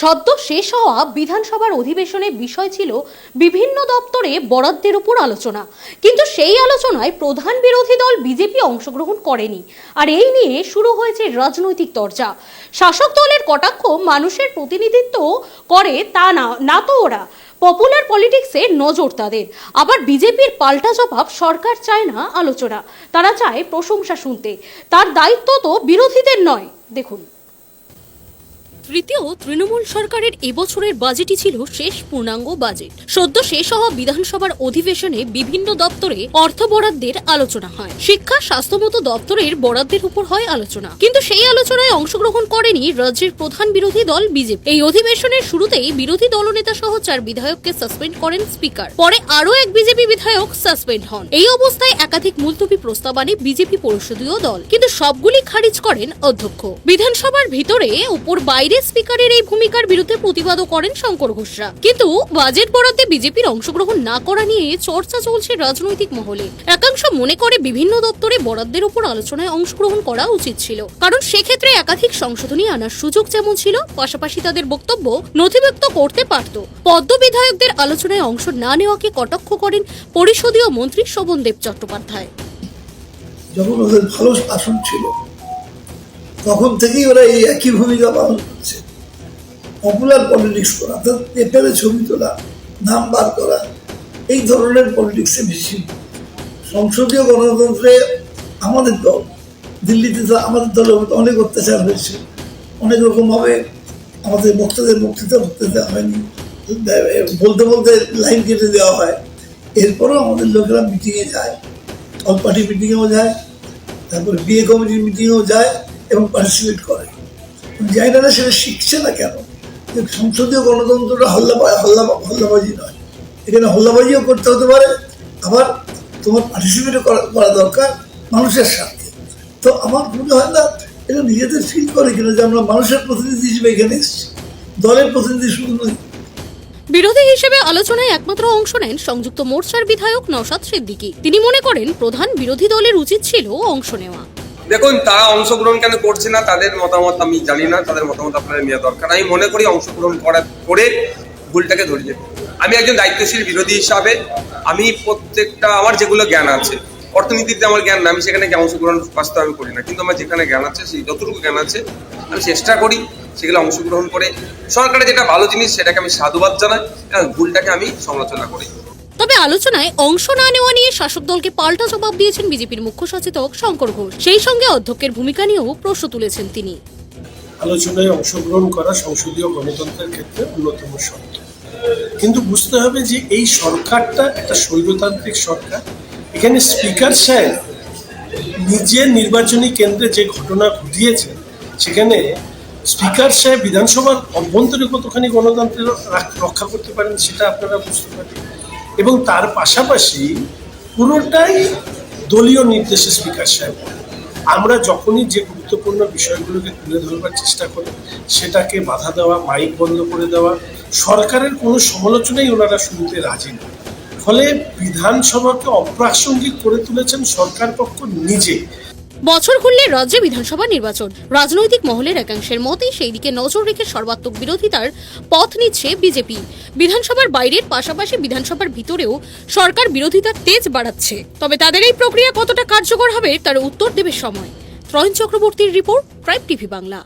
সদ্য শেষ হওয়া বিধানসভার অধিবেশনে বিষয় ছিল বিভিন্ন দপ্তরে বরাদ্দের উপর আলোচনা। কিন্তু সেই আলোচনায় প্রধান বিরোধী দল বিজেপি অংশগ্রহণ করেনি। আর এই নিয়ে শুরু হয়েছে রাজনৈতিক চর্চা শাসক দলের কটাক্ষ মানুষের প্রতিনিধিত্ব করে তা না না তো ওরা। পপুলার পলিটিক্সে নজর তাদের। আবার বিজেপির পাল্টা জবাব সরকার চায় না আলোচনা। তারা চায় প্রশংসা শুনতে। তার দায়িত্ব তো বিরোধীদের নয়। দেখুন। তৃতীয় তৃণমূল সরকারের এবছরের বাজেটই ছিল শেষ পূর্ণাঙ্গ বাজেট। সদ্য শেষ হওয়া বিধানসভার অধিবেশনে বিভিন্ন দপ্তরে অর্থ বরাদ্দের আলোচনা হয়। শিক্ষা, স্বাস্থ্যমতো দপ্তরের বরাদ্দের উপর হয় আলোচনা। কিন্তু সেই আলোচনায় অংশগ্রহণ করেনি রাজ্যের প্রধান বিরোধী দল বিজেপি। এই অধিবেশনের শুরুতেই বিরোধী দলনেতা সহ চার বিধায়ককে সাসপেন্ড করেন স্পিকার। পরে আরও এক বিজেপি বিধায়ক সাসপেন্ড হন। এই অবস্থায় একাধিক মুলতবি প্রস্তাব আনে বিজেপি পরিষদীয় দল। কিন্তু সবগুলি খারিজ করেন অধ্যক্ষ। বিধানসভার ভিতরে উপর বাইরে স্পিকারের এই ভূমিকার বিরুদ্ধে প্রতিবাদও করেন শঙ্কর ঘোষরা। কিন্তু বাজেট বরাদ্দে বিজেপির অংশগ্রহণ না করা নিয়ে চর্চা চলছে রাজনৈতিক মহলে। একাংশ মনে করে বিভিন্ন দপ্তরে বরাদ্দের উপর আলোচনায় অংশগ্রহণ করা উচিত ছিল। কারণ সেক্ষেত্রে একাধিক সংশোধনী আনার সুযোগ যেমন ছিল, পাশাপাশি তাদের বক্তব্য নথিভুক্ত করতে পারত। পদ্ম বিধায়কদের আলোচনায় অংশ না নেওয়াকে কটাক্ষ করেন পরিষদীয় মন্ত্রী শোভনদেব চট্টোপাধ্যায়। যখন ওদের ভালো শাসন ছিল তখন থেকেই ওরা এই একই ভূমিকা পালন করছে। পপুলার পলিটিক্স করা অর্থাৎ পেপারে ছবি তোলা, নাম বার করা, এই ধরনের পলিটিক্সে বেশি। সংসদীয় গণতন্ত্রে আমাদের দল, দিল্লিতে তো আমাদের দলের অনেক অত্যাচার হয়েছে। অনেক রকমভাবে আমাদের বক্তাদের বক্তৃতা করতে দেওয়া হয়নি। বলতে বলতে লাইন কেটে দেওয়া হয়। এরপরেও আমাদের লোকেরা মিটিংয়ে যায় অল পার্টি মিটিংয়েও যায়, তারপরে বিয়ে কমিটির মিটিংয়েও যায়। এবং পার্টিসিপেট করে। যায় না সেটা শিখছে না কেন? সংসদীয় গণতন্ত্রটা হল্লা হল্লা হল্লাবাজি নয়। এখানে হল্লাবাজিও করতে হতে পারে। আবার তোমার পার্টিসিপেটও করা করা দরকার মানুষের সাথে তো আমার মনে হয় না, এটা নিজেদের ফিল করে কিনা যে আমরা মানুষের প্রতিনিধি হিসেবে এখানে এসেছি। দলের প্রতিনিধি শুধু নই বিরোধী হিসেবে আলোচনায় একমাত্র অংশ নেন সংযুক্ত মোর্চার বিধায়ক নওশাদ সিদ্দিকী। তিনি মনে করেন, প্রধান বিরোধী দলের উচিত ছিল অংশ নেওয়া। দেখুন, তারা অংশগ্রহণ কেন করছে না, তাদের মতামত আমি জানি না, তাদের মতামত আপনাদের নেওয়া দরকার। আমি মনে করি অংশগ্রহণ করার করে ভুলটাকে ধরিয়ে আমি একজন দায়িত্বশীল বিরোধী হিসাবে, আমি প্রত্যেকটা, আমার যেগুলো জ্ঞান আছে অর্থনীতিতে আমার জ্ঞান না, আমি সেখানে অংশগ্রহণ বাস্তব আমি করি না, কিন্তু আমার যেখানে জ্ঞান আছে, সেই যতটুকু জ্ঞান আছে, আমি চেষ্টা করি সেগুলো অংশগ্রহণ করে। সরকারের যেটা ভালো জিনিস, সেটাকে আমি সাধুবাদ জানাই ভুলটাকে আমি সমালোচনা করি। তবে আলোচনায় অংশ না নেওয়া নিয়ে শাসক দলকে পাল্টা জবাব দিয়েছেন বিজেপির মুখ্য সচেতক শঙ্কর ঘোষ। সেই সঙ্গে অধ্যক্ষের ভূমিকা নিয়েও প্রশ্ন তুলেছেন তিনি। আলোচনায় অংশগ্রহণ করা সংসদীয় গণতন্ত্রের ক্ষেত্রে অন্যতম শর্ত। কিন্তু বুঝতে হবে যে এই সরকারটা একটা স্বৈরতান্ত্রিক সরকার। এখানে স্পিকার সাহেব নিজের নির্বাচনী কেন্দ্রে যে ঘটনা ঘটিয়েছেন, সেখানে স্পিকার সাহেব বিধানসভার অভ্যন্তরে কতখানি গণতন্ত্রের রক্ষা করতে পারেন সেটা আপনারা বুঝতে পারেন এবং তার পাশাপাশি পুরোটাই দলীয় নির্দেশে স্পিকার সাহেব। আমরা যখনই যে গুরুত্বপূর্ণ বিষয়গুলোকে তুলে ধরবার চেষ্টা করি, সেটাকে বাধা দেওয়া, মাইক বন্ধ করে দেওয়া, সরকারের কোনো সমালোচনাই ওনারা শুনতে রাজি না। ফলে বিধানসভাকে অপ্রাসঙ্গিক করে তুলেছেন সরকার পক্ষ নিজে। বছর খুললে রাজ্যে বিধানসভা নির্বাচন। রাজনৈতিক মহলের একাংশের মতে সেই দিকে নজর রেখে সর্বাত্মক বিরোধিতার পথ নিচ্ছে বিজেপি। বিধানসভার বাইরের পাশাপাশি বিধানসভার ভিতরেও সরকার বিরোধিতার তেজ বাড়াচ্ছে। তবে তাদের এই প্রক্রিয়া কতটা কার্যকর হবে, তার উত্তর দেবে সময়। ত্রয়ণ চক্রবর্তীর রিপোর্ট প্রাইম টিভি বাংলা।